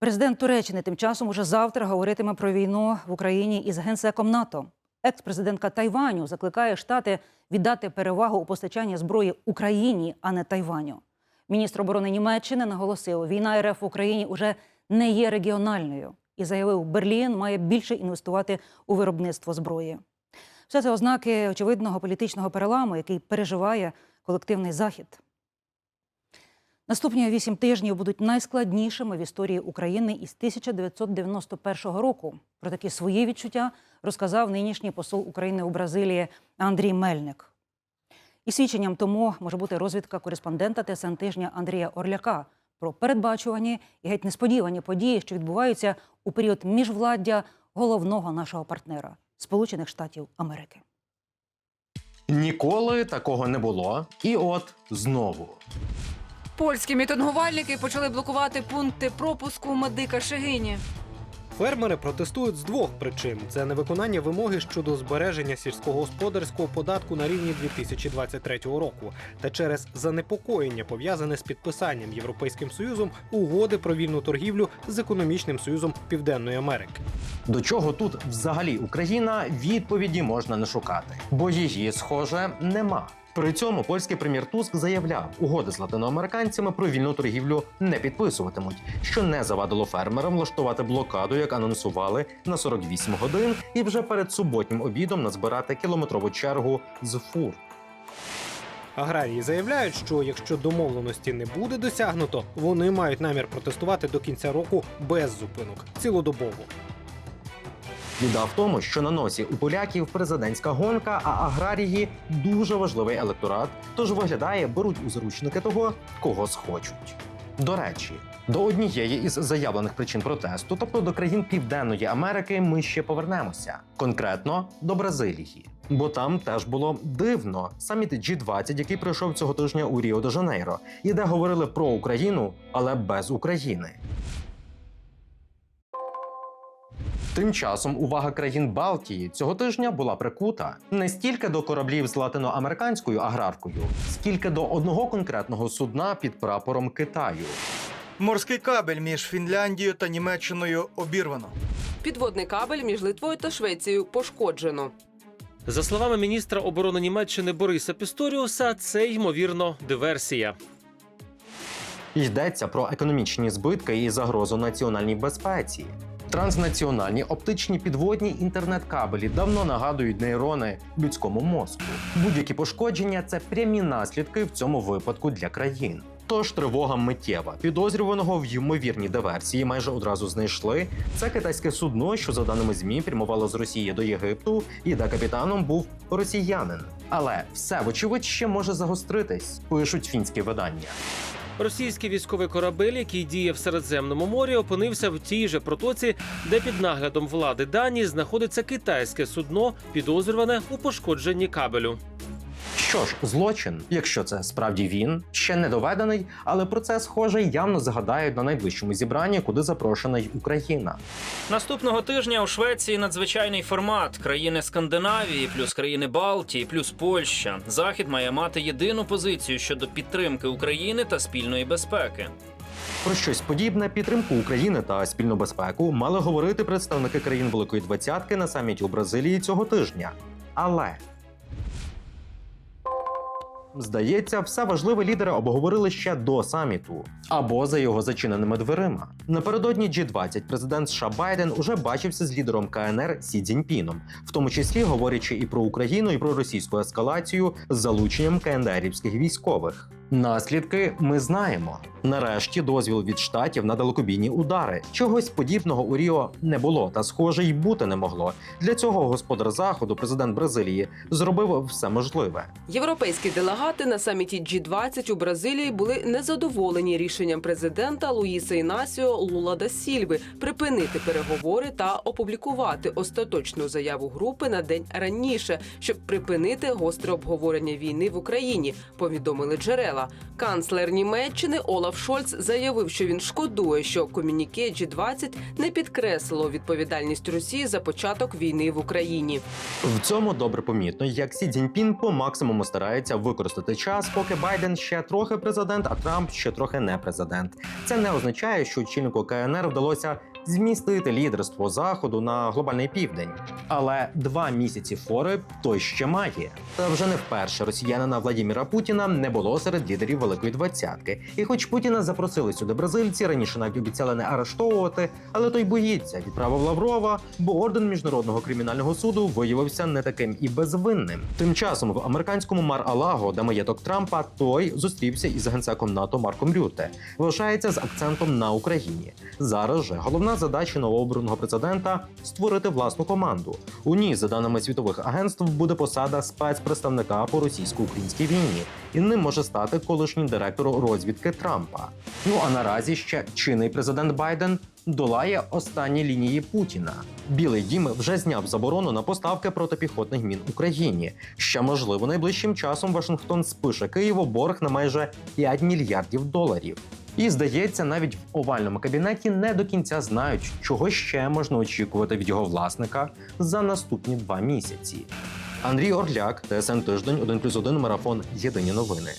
Президент Туреччини тим часом уже завтра говоритиме про війну в Україні із генсеком НАТО. Екс-президентка Тайваню закликає штати віддати перевагу у постачанні зброї Україні, а не Тайваню. Міністр оборони Німеччини наголосив, війна РФ в Україні уже не є регіональною і заявив, Берлін має більше інвестувати у виробництво зброї. Все це ознаки очевидного політичного переламу, який переживає колективний захід. Наступні вісім тижнів будуть найскладнішими в історії України із 1991 року. Про такі свої відчуття розказав нинішній посол України у Бразилії Андрій Мельник. І свідченням тому може бути розвідка кореспондента ТСН тижня Андрія Орляка про передбачувані і геть несподівані події, що відбуваються у період міжвладдя головного нашого партнера Сполучених Штатів Америки. Ніколи такого не було. І от знову. Польські мітингувальники почали блокувати пункти пропуску медика Шегині. Фермери протестують з двох причин: це невиконання вимоги щодо збереження сільськогосподарського податку на рівні 2023 року, та через занепокоєння пов'язане з підписанням Європейським Союзом угоди про вільну торгівлю з економічним союзом Південної Америки. До чого тут взагалі Україна відповіді можна не шукати, бо її, схоже, нема. При цьому польський прем'єр Туск заявляв, угоди з латиноамериканцями про вільну торгівлю не підписуватимуть, що не завадило фермерам влаштувати блокаду, як анонсували на 48 годин, і вже перед суботнім обідом назбирати кілометрову чергу з фур. Аграрії заявляють, що якщо домовленості не буде досягнуто, вони мають намір протестувати до кінця року без зупинок цілодобово. Біда в тому, що на носі у поляків президентська гонка, а аграрії дуже важливий електорат. Тож виглядає, беруть у заручники того, кого схочуть. До речі, до однієї із заявлених причин протесту, тобто до країн Південної Америки, ми ще повернемося. Конкретно до Бразилії. Бо там теж було дивно саміт G20, який пройшов цього тижня у Ріо де Жанейро, і де говорили про Україну, але без України. Тим часом увага країн Балтії цього тижня була прикута не стільки до кораблів з латиноамериканською аграркою, скільки до одного конкретного судна під прапором Китаю. Морський кабель між Фінляндією та Німеччиною обірвано. Підводний кабель між Литвою та Швецією пошкоджено. За словами міністра оборони Німеччини Бориса Пісторіуса, це ймовірно диверсія. Йдеться про економічні збитки і загрозу національній безпеці. Транснаціональні оптичні підводні інтернет-кабелі давно нагадують нейрони людському мозку. Будь-які пошкодження це прямі наслідки в цьому випадку для країн. Тож тривога миттєва. Підозрюваного в ймовірній диверсії майже одразу знайшли. Це китайське судно, що за даними змі прямувало з Росії до Єгипту, і де капітаном був росіянин. Але все вочевидь ще може загостритись, пишуть фінські видання. Російський військовий корабель, який діє в Середземному морі, опинився в тій же протоці, де під наглядом влади Данії знаходиться китайське судно, підозрюване у пошкодженні кабелю. Що ж, злочин, якщо це справді він, ще не доведений, але про це схоже явно згадають на найближчому зібранні, куди запрошена й Україна. Наступного тижня у Швеції надзвичайний формат країни Скандинавії, плюс країни Балтії, плюс Польща. Захід має мати єдину позицію щодо підтримки України та спільної безпеки. Про щось подібне підтримку України та спільну безпеку мали говорити представники країн Великої Двадцятки на саміті у Бразилії цього тижня. Але Здається, все важливе лідери обговорили ще до саміту або за його зачиненими дверима. Напередодні G20 президент США Байден уже бачився з лідером КНР Сі Цзіньпіном, в тому числі говорячи і про Україну, і про російську ескалацію з залученням КНДРівських військових. Наслідки ми знаємо. Нарешті дозвіл від штатів на далекобійні удари. Чогось подібного у Ріо не було, та схоже й бути не могло. Для цього господар заходу, президент Бразилії, зробив все можливе. Європейські делегати на саміті G20 у Бразилії були незадоволені рішенням президента Луїса Інасіо Лула да Сільви припинити переговори та опублікувати остаточну заяву групи на день раніше, щоб припинити гостре обговорення війни в Україні. Повідомили джерела. Канцлер Німеччини Олаф Шольц заявив, що він шкодує, що комюніке G20 не підкреслило відповідальність Росії за початок війни в Україні. В цьому добре помітно, як Сі Цзіньпін по максимуму старається використати час, поки Байден ще трохи президент, а Трамп ще трохи не президент. Це не означає, що очільник очільнику КНР вдалося змістити лідерство заходу на глобальний південь. Але два місяці фори той ще має. Та вже не вперше росіянина Владіміра Путіна не було серед лідерів Великої двадцятки. І хоч Путіна запросили сюди бразильці, раніше навіть обіцяли не арештовувати, але той боїться, відправив Лаврова, бо орден міжнародного кримінального суду виявився не таким і безвинним. Тим часом в американському Мар-Алаго, де маєток Трампа, той зустрівся із генсеком НАТО Марком Рюте. Лишається з акцентом на Україні. Зараз же головна задача новообраного президента створити власну команду. У ній, за даними світових агентств, буде посада спецпредставника по російсько-українській війні, і ним може стати колишній директор розвідки Трампа. Ну а наразі ще чинний президент Байден долає останні лінії Путіна. Білий дім вже зняв заборону на поставки протипіхотних мін Україні. Ще можливо, найближчим часом Вашингтон спише Києву борг на майже 5 мільярдів доларів. І здається, навіть в овальному кабінеті не до кінця знають, чого ще можна очікувати від його власника за наступні два місяці. Андрій Орляк, ТСН Тиждень, 1+,1 марафон. Єдині новини.